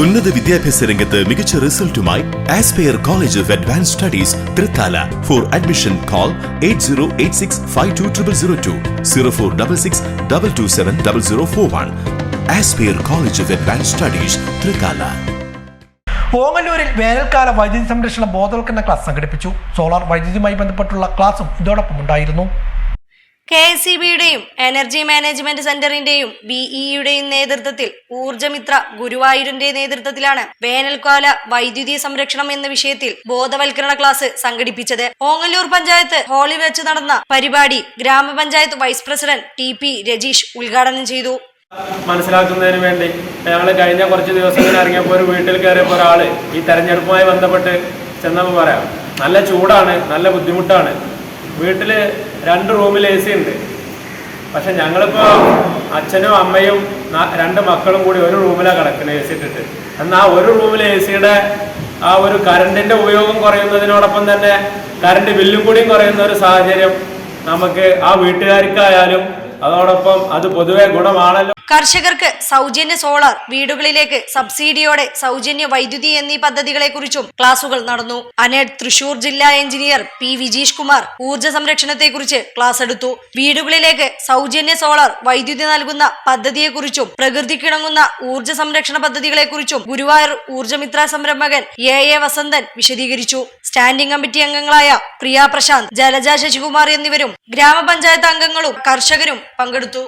ഉന്നത വിദ്യാഭ്യാസ രംഗത്ത് മികച്ച റിസൾട്ടുമായി aspire college of advance studies Thrithala. For admission call eight zero eight six five two triple zero two zero four double six double two seven double zero four one aspire college of advance studies Thrithala. പോങ്ങല്ലൂരിൽ വേനൽക്കാല വൈദ്യുതി സംരക്ഷണ ബോധവൽക്കരണ class സംഘടിപ്പിച്ചു. Solar വൈദ്യുതിയുമായി ബന്ധപ്പെട്ടുള്ള ക്ലാസും ഇതോടൊപ്പം ഉണ്ടായിരുന്നു. K S E ബിയുടെയും എനർജി മാനേജ്മെന്റ് സെന്ററിന്റെയും ബിഇയുടെയും നേതൃത്വത്തിൽ ഊർജമിത്ര ഗുരുവായൂരിന്റെ നേതൃത്വത്തിലാണ് വേനൽക്കാല വൈദ്യുതി സംരക്ഷണം എന്ന വിഷയത്തിൽ ബോധവൽക്കരണ ക്ലാസ് സംഘടിപ്പിച്ചത്. ഓങ്ങല്ലൂർ പഞ്ചായത്ത് ഹാളിൽ വെച്ച് നടന്ന പരിപാടി ഗ്രാമപഞ്ചായത്ത് vice president T P Rajeesh ഉദ്ഘാടനം ചെയ്തു. മനസ്സിലാക്കുന്നതിന് വേണ്ടി ഞങ്ങൾ കഴിഞ്ഞ കുറച്ച് ദിവസങ്ങളിൽ ഇറങ്ങിയപ്പോൾ ഒരു വീട്ടിൽ കയറിയപ്പോൾ ഒരാൾ ഈ തെരഞ്ഞെടുപ്പുമായി ബന്ധപ്പെട്ട് ചെന്നപ്പോൾ പറയാം നല്ല ചൂടാണ് നല്ല ബുദ്ധിമുട്ടാണ്. വീട്ടിൽ രണ്ട് റൂമിൽ എ സി ഉണ്ട്. പക്ഷെ ഞങ്ങളിപ്പോൾ അച്ഛനും അമ്മയും രണ്ട് മക്കളും കൂടി ഒരു റൂമിലാ കിടക്കുന്നത് എ സി ഇട്ടിട്ട്. എന്നാൽ ഒരു റൂമിൽ എ സിയുടെ ആ ഒരു കറണ്ടിന്റെ ഉപയോഗം കുറയുന്നതിനോടൊപ്പം തന്നെ കറണ്ട് ബില്ലും കൂടിയും കുറയുന്ന ഒരു സാഹചര്യം നമുക്ക് ആ വീട്ടുകാർക്കായാലും അതോടൊപ്പം അത് പൊതുവെ ഗുണമാണല്ലോ. കർഷകർക്ക് സൗജന്യ സോളാർ വീടുകളിലേക്ക് സബ്സിഡിയോടെ സൗജന്യ വൈദ്യുതി എന്നീ പദ്ധതികളെക്കുറിച്ചും ക്ലാസുകൾ നടന്നു. അനേഡ് തൃശൂർ ജില്ലാ എഞ്ചിനീയർ പി വിജീഷ് കുമാർ ഊർജ സംരക്ഷണത്തെക്കുറിച്ച് ക്ലാസ് എടുത്തു. വീടുകളിലേക്ക് സൗജന്യ സോളാർ വൈദ്യുതി നൽകുന്ന പദ്ധതിയെക്കുറിച്ചും പ്രകൃതിക്കിണങ്ങുന്ന ഊർജ സംരക്ഷണ പദ്ധതികളെക്കുറിച്ചും ഗുരുവായൂർ ഊർജമിത്ര സംരംഭകൻ എ എ വസന്തൻ വിശദീകരിച്ചു. സ്റ്റാൻഡിംഗ് കമ്മിറ്റി അംഗങ്ങളായ പ്രിയ പ്രശാന്ത് ജലജ ശശികുമാർ എന്നിവരും ഗ്രാമപഞ്ചായത്ത് അംഗങ്ങളും കർഷകരും പങ്കെടുത്തു.